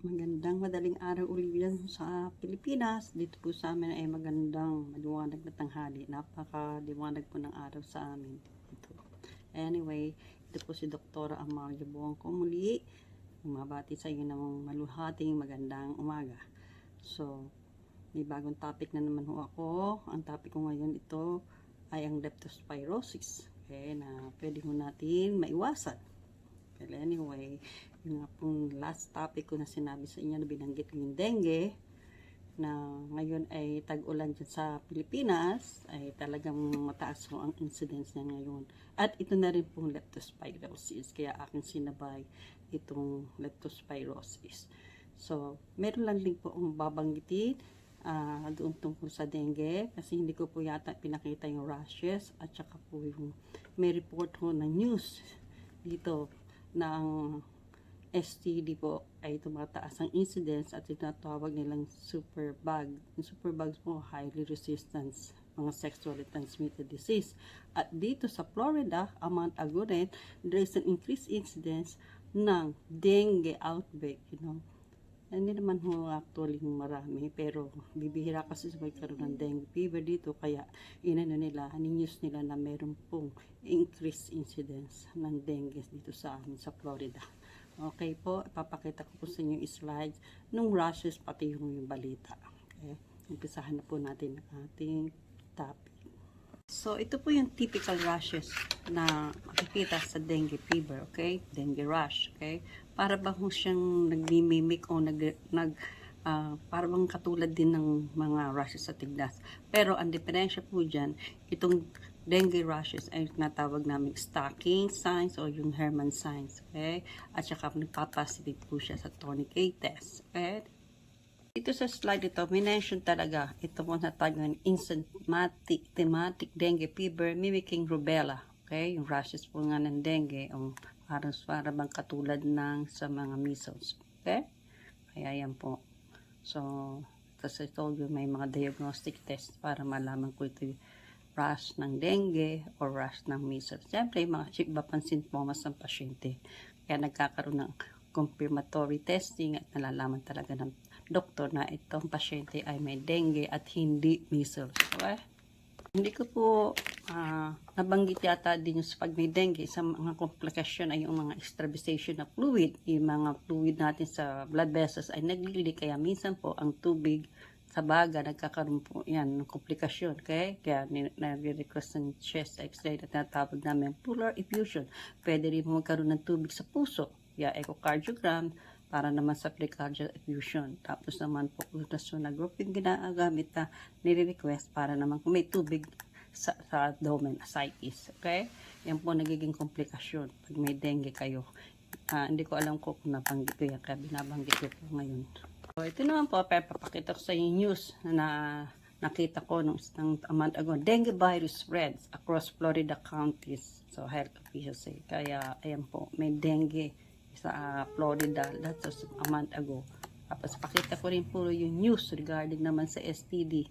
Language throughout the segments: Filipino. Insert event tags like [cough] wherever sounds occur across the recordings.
Magandang madaling araw uli yan sa Pilipinas. Dito po sa amin ay magandang maliwanag na tanghali. Napaka-liwanag po ng araw sa amin. Ito. Anyway, ito po si Dr. Amalia Buong ko muli. Mabati sa inyo ng maluhating magandang umaga. So, may bagong topic na naman ho ako. Ang topic ko ngayon ito ay ang leptospirosis. Okay, na pwede ho natin maiwasan. Well, anyway, yung pong last topic ko na sinabi sa inyo na binanggit ko yung dengue na ngayon ay tag-ulan dyan sa Pilipinas ay talagang mataas ho ang incidence niya ngayon. At ito na rin pong leptospirosis kaya aking sinabay itong leptospirosis. So, meron lang din po akong babanggitin ah, doon tungkol sa dengue kasi hindi ko po yata pinakita yung rashes at saka po yung may report ho na news dito ng STD po ay tumataas ang incidence at tinatawag nilang superbug. Yung superbugs po highly resistant mga sexually transmitted disease. At dito sa Florida, a month ago rin, there is an increased incidence ng dengue outbreak, you know. Hindi naman ho actually marami, pero bibihira kasi magkaroon ng dengue fever dito, kaya inano nila, news nila na meron pong increased incidence ng dengue dito sa amin sa Florida. Okay po, ipapakita ko po sa inyo yung slides nung rashes pati yung, yung balita. Okay, umpisahan na po natin ang ating topic. So, ito po yung typical rashes na makikita sa dengue fever, okay? Dengue rash, okay? Para bang siyang nagmimimik o nag, nag ah, para bang katulad din ng mga rashes sa tignas. Pero ang diferensya po dyan, itong dengue rashes ay natawag namin stocking signs o yung Herman signs, okay? At saka nagpapositive po siya sa tourniquet test, okay? Dito sa slide ito, minention talaga ito mo na tagan insymptomatic thematic dengue fever mimicking rubella. Okay? Yung rashes po nga ng dengue, o parang para bang katulad ng sa mga measles. Okay? Kaya yan po. So, kasi told you, may mga diagnostic test para malaman ko ito yung rash ng dengue or rash ng measles. Siyempre, mga iba pang sintomas ng pasyente. Kaya nagkakaroon ng confirmatory testing at nalalaman talaga ng doktor na itong pasyente ay may dengue at hindi measles. Okay? Hindi ko po ah, nabanggit yata din yung pag may dengue, sa mga komplikasyon ay yung mga extravasation na fluid. Yung mga fluid natin sa blood vessels ay naglili kaya minsan po ang tubig sa baga nagkakaroon po yan ng komplikasyon. Okay? Kaya nare-request ng chest x-ray na tinatawag namin pleural effusion. Pwede rin po magkaroon ng tubig sa puso. Kaya echocardiogram para naman sa precardial effusion. Tapos naman po ultrasonograph yung ginagamit na nire-request para naman kung may tubig sa, sa abdomen, ascites. Okay? Yan po nagiging komplikasyon pag may dengue kayo. Ah, hindi ko alam ko kung nabanggit ko yan, kaya binabanggit ko po ngayon. So, ito naman po, papakita ko sa inyo news na nakita ko nung isang month ago. Dengue virus spreads across Florida counties. So, health officials say. Kaya, ayan po, may dengue sa ah, Florida. That was a month ago. Tapos, pakita ko rin po yung news regarding naman sa STD.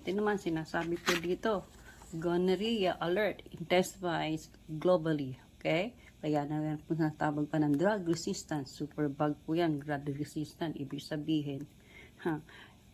Ito naman, sinasabi po dito, gonorrhea alert intensifies globally. Okay? Kaya na natawag pa ng drug resistant. Superbug po yan, drug resistant. Ibig sabihin, ha,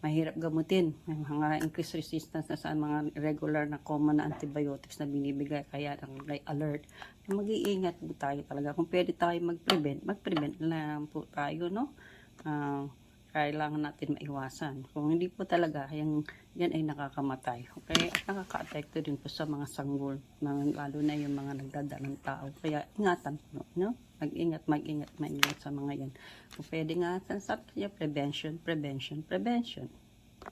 mahirap gamutin. May mga increased resistance na sa mga regular na common na antibiotics na binibigay. Kaya ang alert. Mag-iingat po tayo talaga. Kung pwede tayo mag-prevent, mag-prevent lang po tayo, no? Ah, kailangan natin maiwasan. Kung hindi po talaga, yan, yan ay nakakamatay. Okay? At nakaka-apekto din po sa mga sanggol, mga, lalo na yung mga nagdadalang tao. Kaya ingatan po, no? Mag-ingat, mag-ingat, mag-ingat sa mga yan. Kung pwede nga, sabi niya, prevention, prevention, prevention.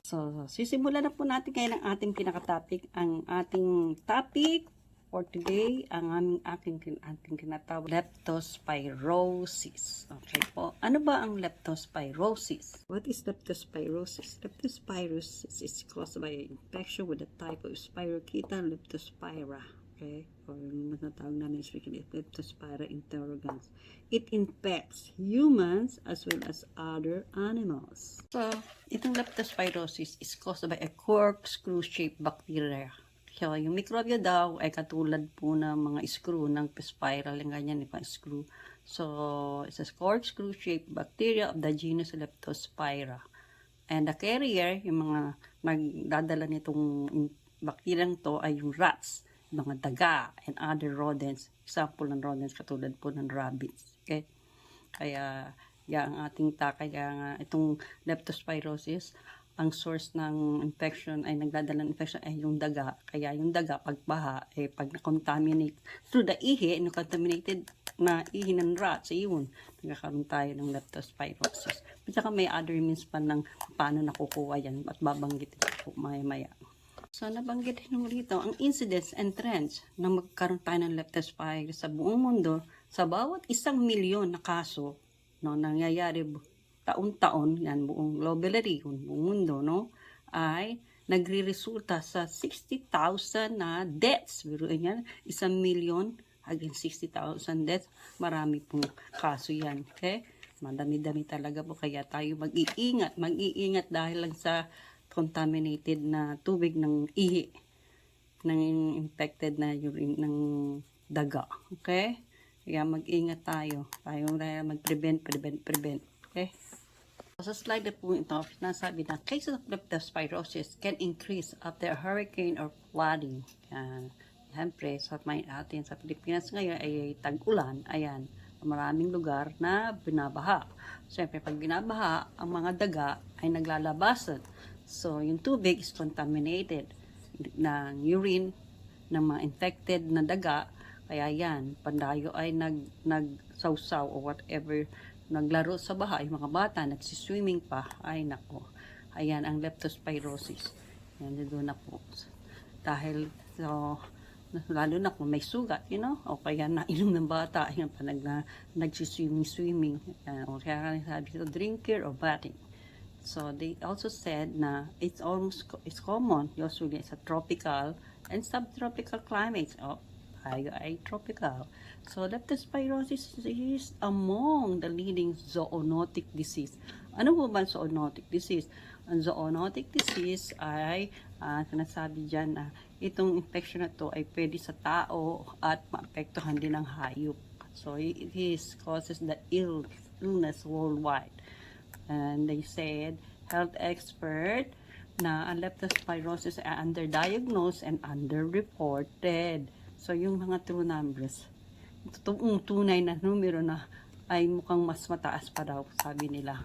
So, sisimulan na po natin ngayon ang ating pinaka-topic. Ang ating topic for today, ang aming aking, kin- ating kinatawag, leptospirosis. Okay po. Ano ba ang leptospirosis? What is leptospirosis? Leptospirosis is caused by infection with a type of Spirocheta leptospira. Okay? Or yung natawag namin strictly Leptospira interrogans. It infects humans as well as other animals. So, itong leptospirosis is caused by a corkscrew-shaped bacteria. So, yung mikrobyo daw ay katulad po ng mga screw ng spiral, yung ganyan, yung screw. So, it's a corkscrew-shaped bacteria of the genus Leptospira. And the carrier, yung mga nagdadala nitong bacteria to ay yung rats, mga daga, and other rodents. Example ng rodents katulad po ng rabbits. Okay? Kaya, yan ang ating ta, kaya nga itong leptospirosis, ang source ng infection ay nagdadala ng infection ay yung daga. Kaya yung daga, pag baha, eh, pag na-contaminate through the ihi, yung contaminated na ihi ng rats, eh, yun, nagkakaroon tayo ng leptospirosis. At saka may other means pa ng paano nakukuha yan at babanggitin ko maya-maya. So, nabanggit nyo rito, ang incidence and trends na magkaroon tayo ng leptospirosis sa buong mundo, sa bawat isang milyon na kaso, no, nangyayari taon-taon, yan, buong global region, buong mundo, no, ay nagre-resulta sa 60,000 na deaths. Biruin yan, isang milyon hanggang 60,000 deaths. Marami pong kaso yan. Okay? Madami-dami talaga po. Kaya tayo mag-iingat. Mag-iingat dahil lang sa contaminated na tubig ng ihi ng infected na urine ng daga. Okay? Kaya mag-ingat tayo. Tayo mag-prevent, prevent, prevent. Okay? Sa slide po ito, sinasabi na cases of leptospirosis can increase after a hurricane or flooding. Yan. Siyempre, sa may atin sa Pilipinas ngayon ay tag-ulan. Ayan, maraming lugar na binabaha. Siyempre, pag binabaha, ang mga daga ay naglalabasan. So, yung tubig is contaminated ng urine ng mga infected na daga. Kaya yan, pandayo ay nag, nagsawsaw or whatever naglaro sa baha, yung mga bata, nagsiswimming pa, ay nako. Ayan, ang leptospirosis. Yan, doon na po. Dahil, so, lalo na kung may sugat, you know, o kaya nainom ng bata, ayan pa, nag, nagsiswimming-swimming, uh, o kaya ka sabi ko, drinker or bathing. So, they also said na it's almost, it's common, usually it's a tropical and subtropical climates. Oh, tayo ay tropical. So, leptospirosis is among the leading zoonotic disease. Ano po ba zoonotic disease? Ang zoonotic disease ay, ah, sinasabi dyan na itong infection na to ay pwede sa tao at maapektuhan din ng hayop. So, it is causes the ill, illness worldwide. And they said, health expert, na ang leptospirosis ay underdiagnosed and underreported. So, yung mga true numbers, totoong tunay na numero na ay mukhang mas mataas pa daw, sabi nila.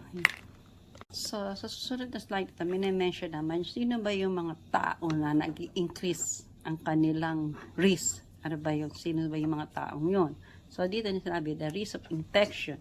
So, sa susunod na slide, ito, mention naman, sino ba yung mga tao na nag increase ang kanilang risk? Ano ba yung, sino ba yung mga taong yon? So, dito na sinabi, the risk of infection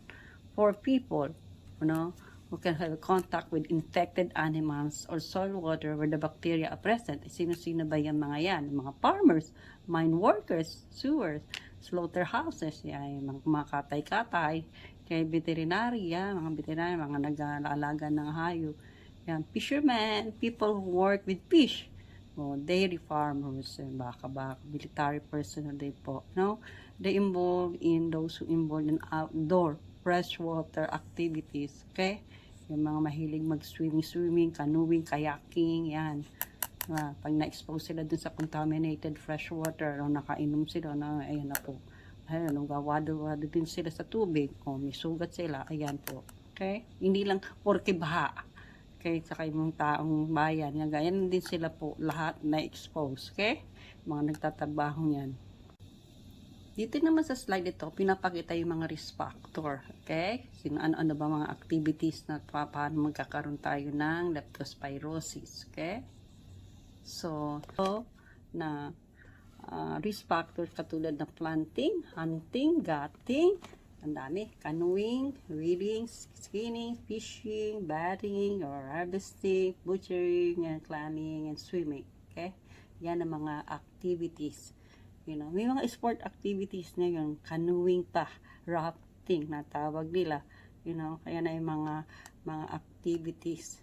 for people, you know, who can have contact with infected animals or soil water where the bacteria are present. Eh, Sino-sino ba yung mga yan? Mga farmers, mine workers, sewers, slaughterhouses, yan, mga, mga katay-katay, kay veterinary, yan, mga veterinary, mga nag-aalaga ng hayop. Yan, fishermen, people who work with fish. O, dairy farmers, eh, baka baka military personnel din po, no? They involved in those who involved in outdoor freshwater activities, okay? Yung mga mahilig mag-swimming-swimming, canoeing, kayaking, yan. Ah, pag na-expose sila dun sa contaminated fresh water, o nakainom sila, na, ayan na po. Nung gawado-wado din sila sa tubig, o may sugat sila, ayan po. Okay? Hindi lang porke baha. Okay, saka yung mga taong bayan, nga ganyan din sila po, lahat na-expose. Okay? Mga nagtatrabaho yan. Dito naman sa slide ito, pinapakita yung mga risk factor. Okay? Sino ano-ano ba mga activities na pa, paano magkakaroon tayo ng leptospirosis. Okay? So, ito na ah, risk factors katulad ng planting, hunting, gutting, ang dami, canoeing, reading, skinning, fishing, batting, or harvesting, butchering, and clamming, and swimming. Okay? Yan ang mga activities. You know, may mga sport activities ngayon, canoeing pa, rafting na tawag nila. You know, kaya na yung mga mga activities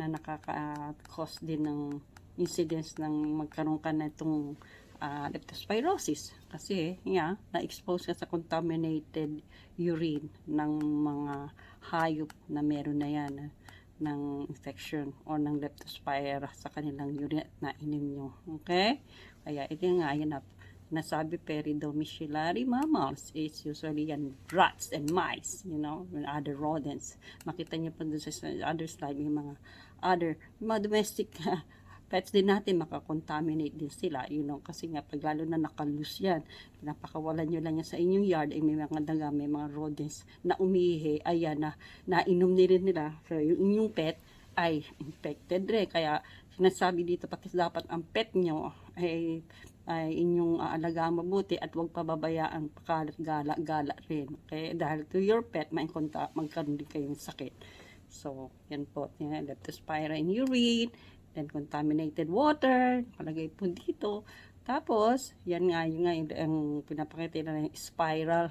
na nakaka-cause din ng incidence ng magkaroon ka na itong ah, leptospirosis. Kasi, yeah, na-expose ka sa contaminated urine ng mga hayop na meron na yan ng infection or ng leptospira sa kanilang urine na inim nyo. Okay? Kaya ito nga, yan na, nasabi peridomiciliary mammals is usually yan rats and mice, you know, and other rodents. Makita niyo pa doon sa other slide, yung mga other, mga domestic [laughs] pets din natin, makakontaminate din sila, you know, kasi nga, pag lalo na nakalus yan, napakawalan nyo lang yan sa inyong yard, ay may mga daga, may mga rodents na umihi, ayan, na, nainom nila nila, so yung inyong pet, ay infected rin, kaya sinasabi dito pati dapat ang pet nyo ay ay inyong aalagaan mabuti at huwag pababayaan pakalat gala gala rin. Okay? Dahil to your pet magkaroon din kayong sakit. So yan po. Yan, leptospira in urine then contaminated water palagay po dito. Tapos yan nga yung nga yung, ang pinapakita na yung spiral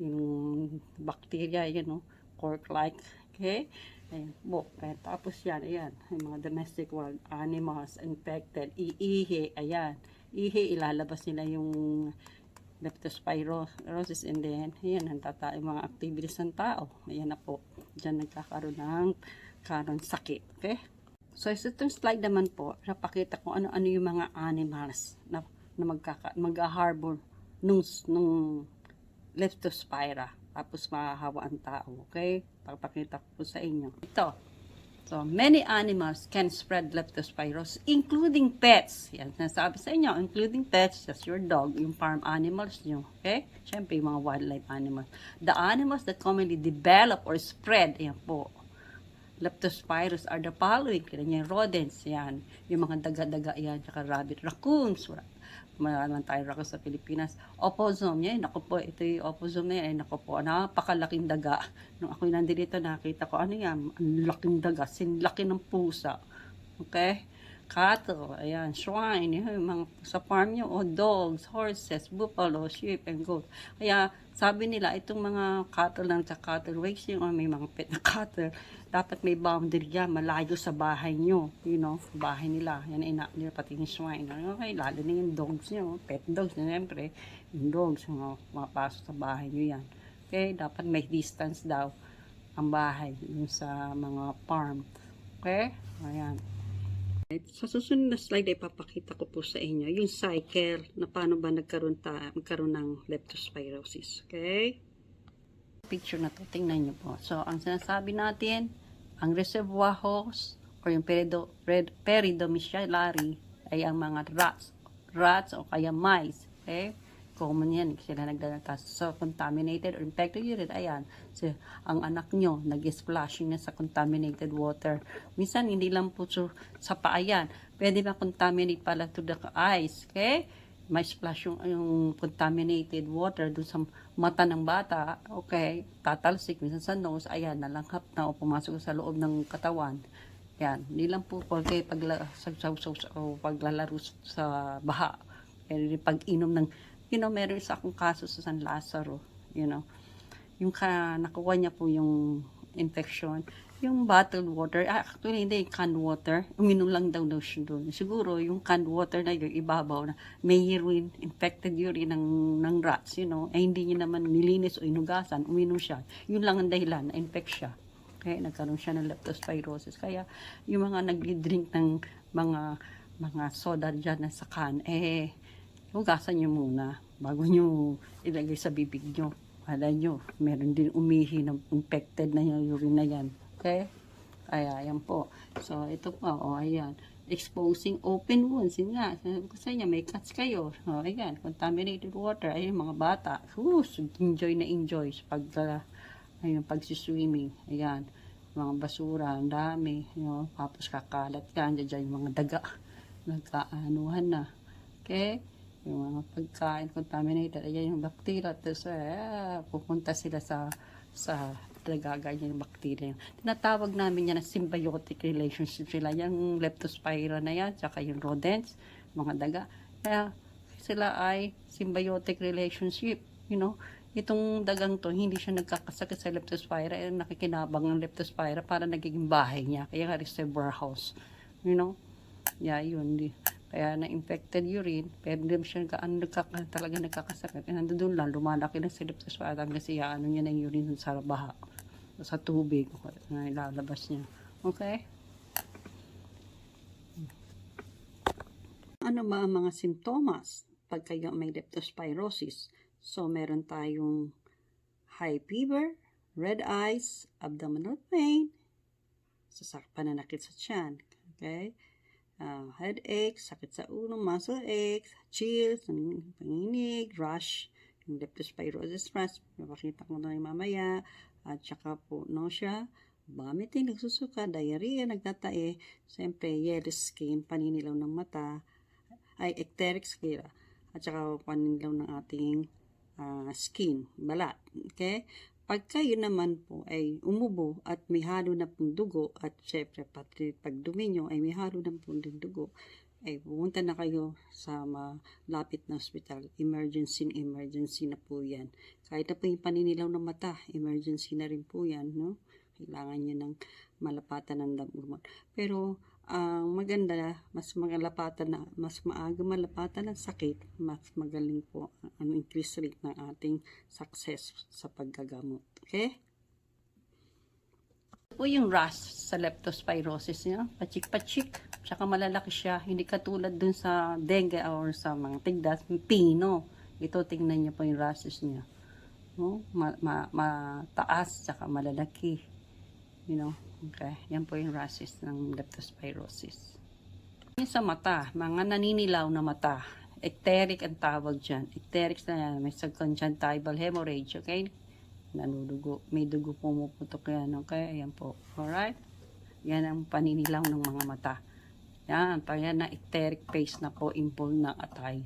yung bacteria yan no? Cork like okay? Ayan, po. Ayan, tapos yan, ayan, yung mga domestic wild animals infected, iihi, ayan, ihi, ilalabas nila yung leptospirosis and then, ayan, ang tata, yung mga activities ng tao, ayan na po, dyan nagkakaroon ng karon sakit, okay? So, sa itong slide naman po, napakita ko ano-ano yung mga animals na, na magkaka, mag-harbor nung, nung leptospira tapos mahahawa ang tao. Okay? Papakita ko po sa inyo. Ito. So, many animals can spread leptospirosis, including pets. Yan, sinasabi sa inyo, including pets, that's your dog, yung farm animals nyo. Okay? Siyempre, yung mga wildlife animals. The animals that commonly develop or spread, yan po, leptospirus are the following. Kaya niya, rodents, yan. Yung mga daga-daga yan, tsaka rabbit, raccoons, Maraming tayo raccoons sa Pilipinas. Oposome, yan, naku po, ito yung oposome na yan, naku po, napakalaking daga. Nung ako'y nandito, nakita ko, ano yan, ang laking daga, sinlaki ng pusa. Okay? Cattle, ayan, swine, yun, yung mga sa farm nyo, o dogs, horses, buffalo, sheep, and goat. Kaya, sabi nila, itong mga cattle lang sa cattle raising, o may mga pet na cattle, dapat may boundary yan, malayo sa bahay nyo, you know, bahay nila, yan ina nila, pati yung swine, okay, lalo na yung dogs nyo, pet dogs, siyempre, yung dogs, mga, mga pasok sa bahay nyo yan. Okay, dapat may distance daw ang bahay yung sa mga farm. Okay? Ayan. Sa susunod na slide ay papakita ko po sa inyo yung cycle na paano ba nagkaroon, ta, magkaroon ng leptospirosis. Okay? Picture na to, tingnan nyo po. So, ang sinasabi natin, ang reservoir host or yung perido, red, peridomiciliary ay ang mga rats. Rats o kaya mice. Okay? Common yan, sila nagdadatas. So, contaminated or infected urine, ayan, so, ang anak nyo, nag-splashing na sa contaminated water. Minsan, hindi lang po so, sa paayan. Pwede ba contaminate pala to the eyes, okay? May splash yung, yung contaminated water dun sa mata ng bata, okay? Tatalsik, minsan sa nose, ayan, nalanghap na o pumasok sa loob ng katawan. Yan, hindi lang po porque pagla, sa, sa, sa, sa, paglalaro sa baha. Pag-inom ng you know, meron sa akong kaso sa San Lazaro, you know, yung ka, nakuha niya po yung infection, yung bottled water, ah, actually hindi, canned water, uminom lang daw daw siya doon. Siguro, yung canned water na yung ibabaw na may urine, infected urine ng, ng rats, you know, eh hindi niya naman nilinis o inugasan, uminom siya. Yun lang ang dahilan, na-infect siya. Kaya nagkaroon siya ng leptospirosis. Kaya yung mga nag-drink ng mga mga soda dyan na sa can, eh, hugasan nyo muna bago nyo ilagay sa bibig nyo. Wala nyo, meron din umihi ng infected na yung urine na yan. Okay? Ay, ayan po. So, ito po, oh, ayan. Exposing open wounds. Yun nga, ko sa inyo, may cuts kayo. O, ayan, contaminated water. Ayun, mga bata. Woo, enjoy na enjoy sa pag, uh, ayun, pagsiswimming. Ayan, mga basura, ang dami. You know, tapos kakalat ka, dyan yung mga daga. Nagkaanuhan na. Okay? Yung mga pagkain contaminated, ayan yung bacteria, tapos eh, pupunta sila sa sa nagagaya yung bacteria. Tinatawag namin yan na symbiotic relationship sila. Yung leptospira na yan, tsaka yung rodents, mga daga. Kaya sila ay symbiotic relationship. You know, itong dagang to, hindi siya nagkakasakit sa leptospira, eh, nakikinabang ng leptospira para nagiging bahay niya. Kaya nga reservoir house. You know? Yeah, yun. Kaya na-infected urine, pero hindi siya nagka, ano, nagkaka, talaga nagkakasakit. Eh, nandun lang, lumalaki ng silip sa swatang kasi ano niya ng urine sa baha, sa tubig, na ilalabas niya. Okay? Ano ba ang mga sintomas pag kayo may leptospirosis. So, meron tayong high fever, red eyes, abdominal pain, sasak pananakit sa tiyan. Okay? Uh, headache, sakit sa ulo, muscle aches, chills, panginig, rush, yung leptospirosis rash, mapakita ko na yung mamaya, at saka po nausea, vomiting, nagsusuka, diarrhea, nagtatae, siyempre yellow skin, paninilaw ng mata, ay ecteric skin, at saka paninilaw ng ating ah, skin, balat. Okay? Pagka yun naman po ay umubo at may halo na pong dugo at syempre pati pag dumi nyo ay may halo na pong dugo ay pumunta na kayo sa malapit na hospital. Emergency emergency na po yan. Kahit na po yung paninilaw ng mata, emergency na rin po yan. No? Kailangan nyo ng malapatan ng damurmon. Pero ang maganda, mas magalapatan na, mas maaga malapatan ng sakit, mas magaling po ang increase rate ng ating success sa paggagamot. Okay? po yung rash sa leptospirosis niya, pachik-pachik, tsaka malalaki siya, hindi katulad dun sa dengue or sa mga tigdas, pino. Ito, tingnan niyo po yung rashes niya. No? Ma, ma, mataas, tsaka malalaki. You know, okay, yan po yung rashes ng leptospirosis. Yung sa mata, mga naninilaw na mata, ecteric ang tawag dyan. Ecteric na yan, may subconjunctival hemorrhage, okay? nanudugo, may dugo pumuputok yan, okay? Ayan po, alright? Yan ang paninilaw ng mga mata. Yan, yan na ecteric phase na po, impul na atay.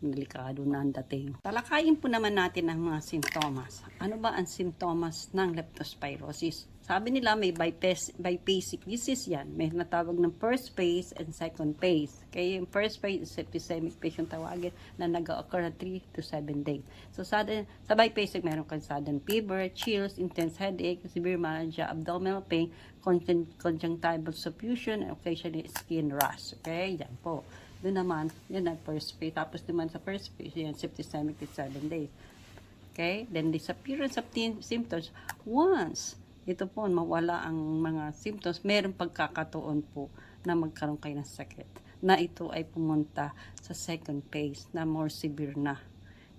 Delikado na ang dating. Talakayin po naman natin ang mga simptomas. Ano ba ang simptomas ng leptospirosis? Sabi nila may biphasic disease yan. May natawag ng first phase and second phase. Kaya yung first phase is septicemic phase yung tawagin na nag-occur na 3 to 7 days. So sudden, sa biphasic meron kang sudden fever, chills, intense headache, severe myalgia, abdominal pain, conjun- conjunctival suffusion, and occasionally skin rash. Okay, yan po. Doon naman, yan ang first phase. Tapos naman sa first phase, yan septicemic to 7 days. Okay? Then disappearance of symptoms once ito po mawala ang mga symptoms, meron pagkakataon po na magkaroon kayo ng sakit na ito ay pumunta sa second phase na more severe na.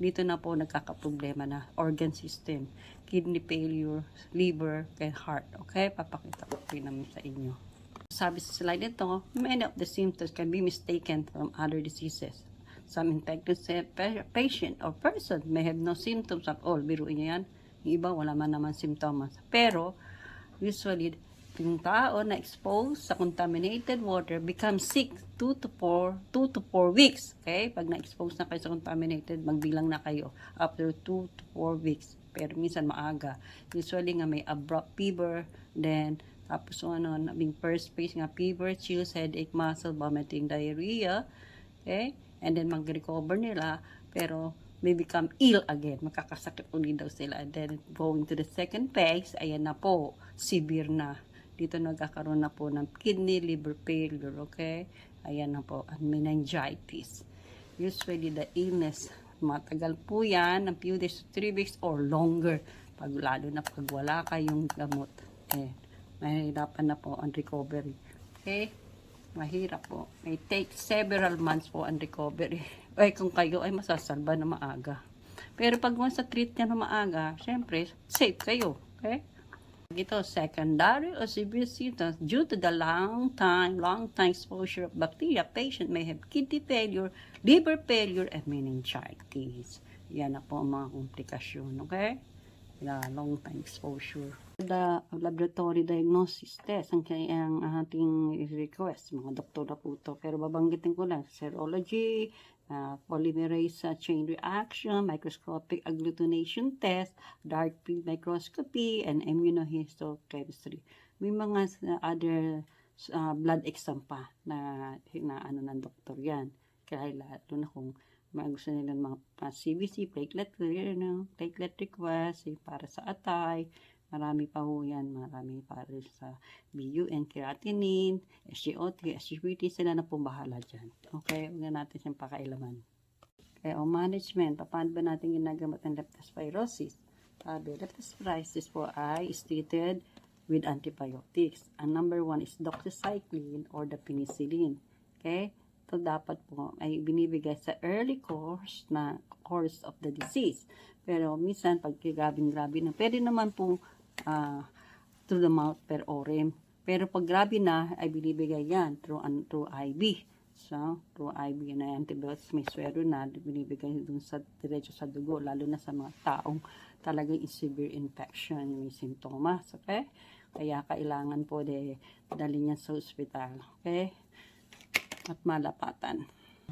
Dito na po nagkakaproblema na organ system, kidney failure, liver, and heart. Okay? Papakita ko po naman sa inyo. Sabi sa slide nito, many of the symptoms can be mistaken from other diseases. Some infected pa- patient or person may have no symptoms at all. Biruin niyo yan. Iba, wala man naman symptoms. Pero, usually, yung tao na exposed sa contaminated water becomes sick 2 to 4 2 to 4 weeks. Okay? Pag na-expose na kayo sa contaminated, magbilang na kayo after 2 to 4 weeks. Pero minsan maaga. Usually nga may abrupt fever, then tapos ano, nabing first phase nga fever, chills, headache, muscle, vomiting, diarrhea. Okay? And then mag-recover nila, pero may become ill again. Makakasakit ulit daw sila. And then going to the second phase, ayan na po, severe na. Dito nagkakaroon na po ng kidney, liver failure, okay? Ayan na po, ang meningitis. Usually the illness, matagal po yan, ng few days to 3 weeks or longer. Pag lalo na pag wala kayong gamot, eh, mahirapan na po ang recovery. Okay? Mahirap po. May take several months po ang recovery. [laughs] Ay, kung kayo ay masasalba na maaga. Pero pag once sa treat niya na maaga, syempre, safe kayo. Okay? Ito, secondary or severe symptoms due to the long time, long time exposure of bacteria, patient may have kidney failure, liver failure, and meningitis. Yan na po ang mga komplikasyon, okay? The long time exposure. The laboratory diagnosis test, ang, kay- ang ating request, mga doktor na po ito. Pero babanggitin ko lang, serology, uh, polymerase uh, chain reaction, microscopic agglutination test, dark field microscopy, and immunohistochemistry. May mga uh, other uh, blood exam pa na, na ano ng doktor yan. Kaya lalo na kung mga gusto nila ng mga uh, CBC, platelet, you know, platelet request, eh, para sa atay, marami pa ho yan, marami para sa BUN, creatinine, SGOT, SGPT, sila na po bahala dyan. Okay, huwag na natin siyang pakailaman. Okay, o management, paano ba natin ginagamot ang leptospirosis? Sabi, leptospirosis po ay is treated with antibiotics. Ang number one is doxycycline or the penicillin. Okay? Ito dapat po ay binibigay sa early course na course of the disease. Pero minsan, pag grabing-grabe na, pwede naman po ah, through the mouth per orem. Pero pag grabe na, ay binibigay yan through, an- through IV. So, through IV na antibiotics, may swero na, binibigay dun sa, diretso sa dugo, lalo na sa mga taong talagang severe infection, may sintomas, okay? Kaya kailangan po de dali niya sa ospital, okay? At malapatan.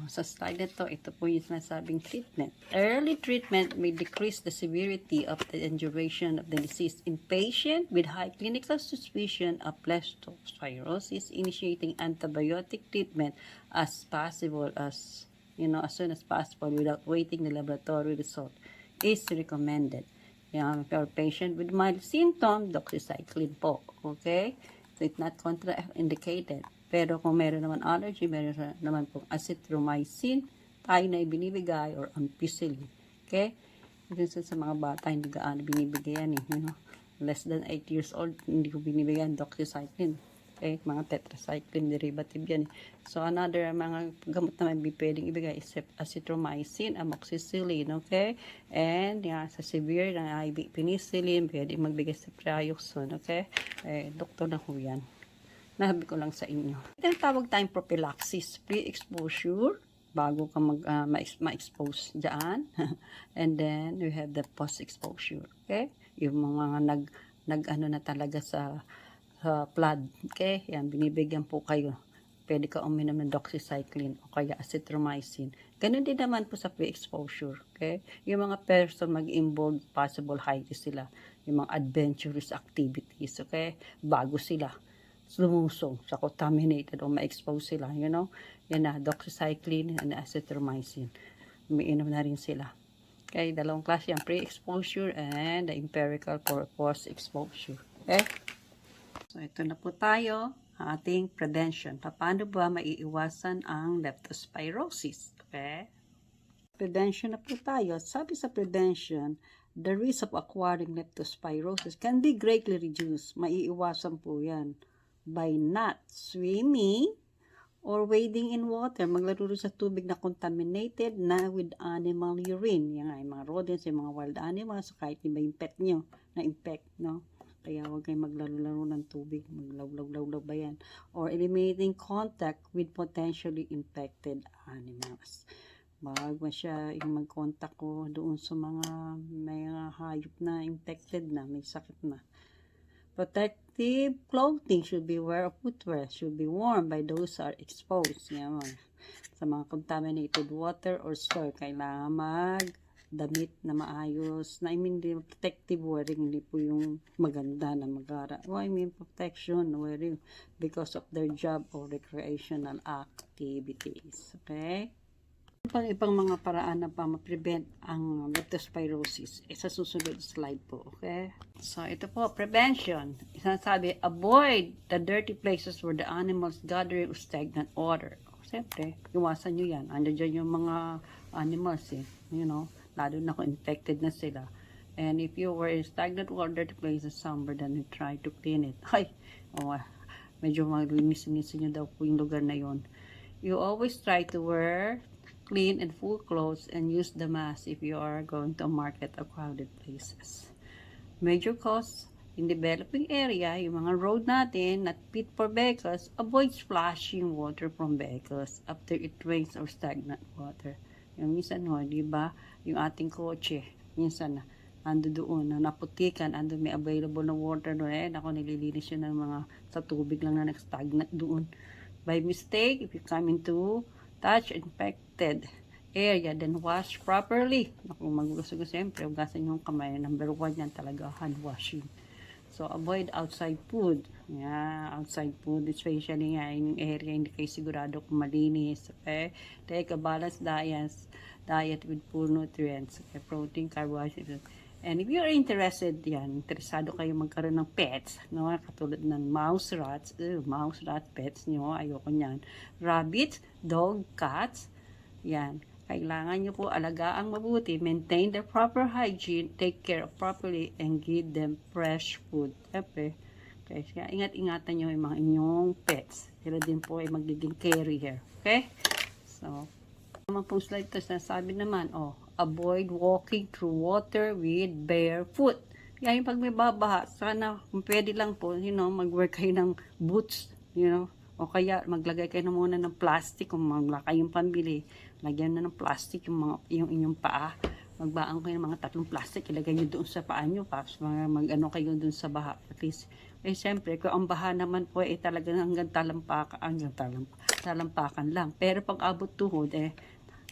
Sa slide na to, ito po yung sinasabing treatment. Early treatment may decrease the severity of the duration of the disease in patient with high clinical suspicion of leptospirosis, initiating antibiotic treatment as possible as you know as soon as possible without waiting the laboratory result is recommended. Yan, for patient with mild symptom, doxycycline po. Okay? So, it's not contraindicated. Pero kung meron naman allergy, meron naman pong azithromycin, tayo na ibinibigay, or ampicillin. Okay? Minsan sa mga bata, hindi gaano binibigay yan eh. You know? Less than 8 years old, hindi ko binibigyan doxycycline. Okay? Mga tetracycline derivative yan eh. So, another mga gamot na may pwedeng ibigay is azithromycin, amoxicillin, okay? And, yeah, sa severe na IV penicillin, pwede magbigay sa prioxone, okay? Eh, doktor na ho yan. Nahabi ko lang sa inyo. Ito yung tawag tayong prophylaxis, pre-exposure, bago ka mag, ma- ma-expose dyan. [laughs] And then, we have the post-exposure, okay? Yung mga nag, nag na talaga sa, sa blood, okay? Yan, binibigyan po kayo. Pwede ka uminom ng doxycycline o kaya azithromycin. Ganun din naman po sa pre-exposure, okay? Yung mga person mag-involve, possible high sila. Yung mga adventurous activities, okay? Bago sila lumusong sa contaminated o ma-expose sila, you know. Yan na, doxycycline and azithromycin. Umiinom na rin sila. Okay, dalawang klase yan, pre-exposure and the empirical post-exposure. Okay? So, ito na po tayo, ating prevention. Paano ba maiiwasan ang leptospirosis? Okay? Prevention na po tayo. Sabi sa prevention, the risk of acquiring leptospirosis can be greatly reduced. Maiiwasan po yan by not swimming or wading in water. Maglaro sa tubig na contaminated na with animal urine. Yan nga, yung mga rodents, yung mga wild animals, kahit iba yung pet nyo na infect, no? Kaya huwag kayong maglaro-laro ng tubig. Maglaw-law-law ba yan? Or eliminating contact with potentially infected animals. Bawag mo siya yung mag-contact ko doon sa mga may hayop na infected na, may sakit na. Protective clothing should be wear of footwear should be worn by those who are exposed. Yan. Sa mga contaminated water or store, kailangan mag damit na maayos. Na I mean, protective wearing, hindi po yung maganda na magara. Oh, I mean, protection wearing because of their job or recreational activities. Okay? Pang ibang mga paraan na pa ma-prevent ang leptospirosis. Eh, sa susunod slide po, okay? So, ito po, prevention. Sinasabi, avoid the dirty places where the animals gathering or stagnant water. Siyempre, iwasan nyo yan. Ano dyan yung mga animals eh. You know, lalo na kung infected na sila. And if you were in stagnant water, dirty places somewhere, then you try to clean it. [laughs] Ay, oh, ah, medyo maglinis-linis nyo daw po yung lugar na yon. You always try to wear clean and full clothes and use the mask if you are going to market or crowded places. Major cause in developing area, yung mga road natin, not fit for vehicles, avoid splashing water from vehicles after it rains or stagnant water. Yung minsan ho, di ba, yung ating kotse, minsan na, ando doon, na naputikan, ando may available na water doon, eh, ako nililinis yun ng mga sa tubig lang na nag-stagnant doon. By mistake, if you come into touch infected area, then wash properly. Kung magugusto ko, siyempre, hugasan yung kamay. Number one yan talaga, hand washing. So, avoid outside food. Yeah, outside food, especially nga yung area, hindi kayo sigurado kung malinis. Okay? Take a balanced diet, diet with full nutrients. Okay? Protein, carbohydrates. And if you're interested yan, interesado kayo magkaroon ng pets, no? katulad ng mouse rats, ew, mouse rat pets nyo, ayoko nyan. Rabbits, dog, cats, yan. Kailangan nyo po alagaan mabuti, maintain the proper hygiene, take care of properly, and give them fresh food. Siyempre, okay, kaya ingat-ingatan nyo yung mga inyong pets. Sila din po ay magiging carrier. Okay? So, naman pong slide to, sinasabi naman, oh, avoid walking through water with bare foot. Kaya yung pag may babaha, sana pwede lang po, you know, mag-wear kayo ng boots, you know, o kaya maglagay kayo na muna ng plastic kung wala kayong pambili. Lagyan na ng plastic yung, mga, yung inyong paa. Magbaang kayo ng mga tatlong plastic, ilagay nyo doon sa paa nyo, tapos mga, mag-ano kayo doon sa baha. At least, eh siyempre, kung ang baha naman po, eh talaga hanggang talampakan, hanggang talamp talampakan lang. Pero pag abot tuhod, eh,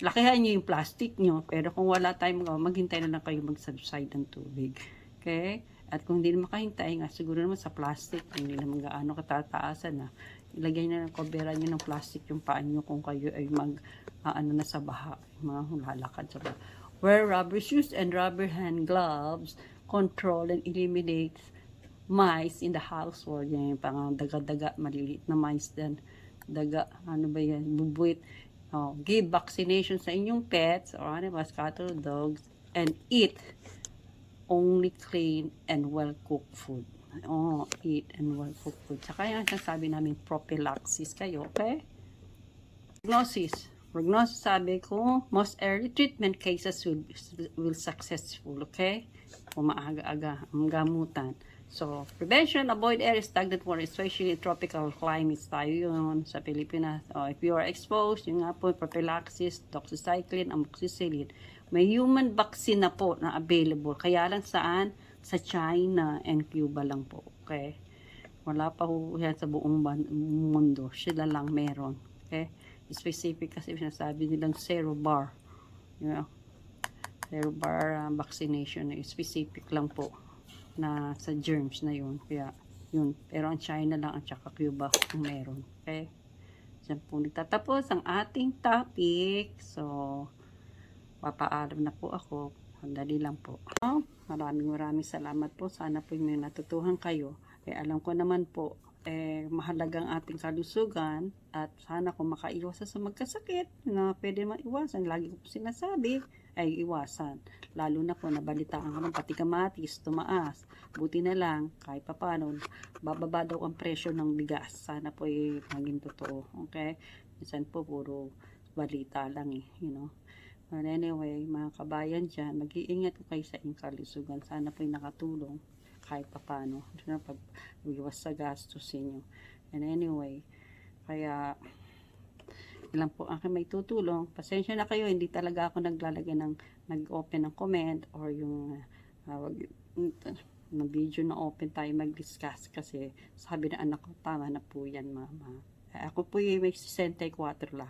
lakihan nyo yung plastic nyo. Pero kung wala tayong magawa, maghintay na lang kayo mag-subside ng tubig. Okay? At kung hindi naman kahintay, nga siguro naman sa plastic, hindi naman gaano katataasan na. Ilagay na ng kobera nyo ng plastic yung paa nyo kung kayo ay mag, ah, ano na sa baha, mga lalakad sa baha. Wear rubber shoes and rubber hand gloves, control and eliminate mice in the household. Yan yung pang daga-daga, maliliit na mice din. Daga, ano ba yan, bubuit. Oh, give vaccination sa inyong pets or animals, cattle, dogs, and eat only clean and well-cooked food. Oh, eat and well-cooked food. Saka yan, sabi namin prophylaxis kayo, okay? Prognosis. Prognosis sabi ko, most early treatment cases will, will successful, okay? Kung maaga-aga ang gamutan. So, prevention, avoid air stagnant water, especially in tropical climates tayo yun sa Pilipinas. O, if you are exposed, yung nga po, prophylaxis, doxycycline, amoxicillin. May human vaccine na po na available. Kaya lang saan? Sa China and Cuba lang po. Okay? Wala pa po yan sa buong mundo. Sila lang meron. Okay? Specific kasi sinasabi nilang zero bar. You know? Zero bar uh, vaccination. Specific lang po na sa germs na yun. Kaya, yun. Pero ang China lang at saka Cuba ang meron. Okay? Diyan po nagtatapos ang ating topic. So, papaalam na po ako. Sandali lang po. Oh, maraming maraming salamat po. Sana po may natutuhan kayo. Eh, alam ko naman po, eh, mahalagang ating kalusugan at sana kung makaiwasan sa magkasakit na pwede maiwasan. Lagi ko po sinasabi, ay iwasan. Lalo na po nabalitaan ko ng pati kamatis, tumaas. Buti na lang, kahit papano, bababa daw ang presyo ng bigas. Sana po ay maging totoo. Okay? Minsan po puro balita lang eh, you know. But anyway, mga kabayan dyan, mag-iingat po kayo sa inyong kalusugan. Sana po ay nakatulong kahit papano. Na pag iwas sa gastos inyo. And anyway, kaya ilan po ang may tutulong. Pasensya na kayo, hindi talaga ako naglalagay ng nag-open ng comment or yung uh, wag, ng video na open tayo mag-discuss kasi sabi na anak ko, tama na po yan mama. Eh, Ako po yung may 64 la.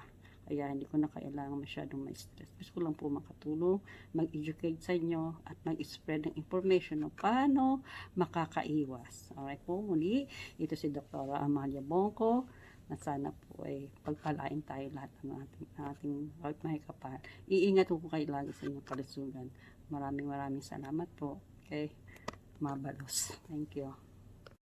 Kaya hindi ko na kailangan masyadong ma-stress. Gusto ko lang po makatulong, mag-educate sa inyo at mag-spread ng information ng paano makakaiwas. Alright po, muli, ito si Dr. Amalia Bongko na sana po ay pagpalain tayo lahat ng ating, ating mga kapal. Iingat po kayo lagi sa inyong kalusugan. Maraming maraming salamat po. Okay, mabalos. Thank you.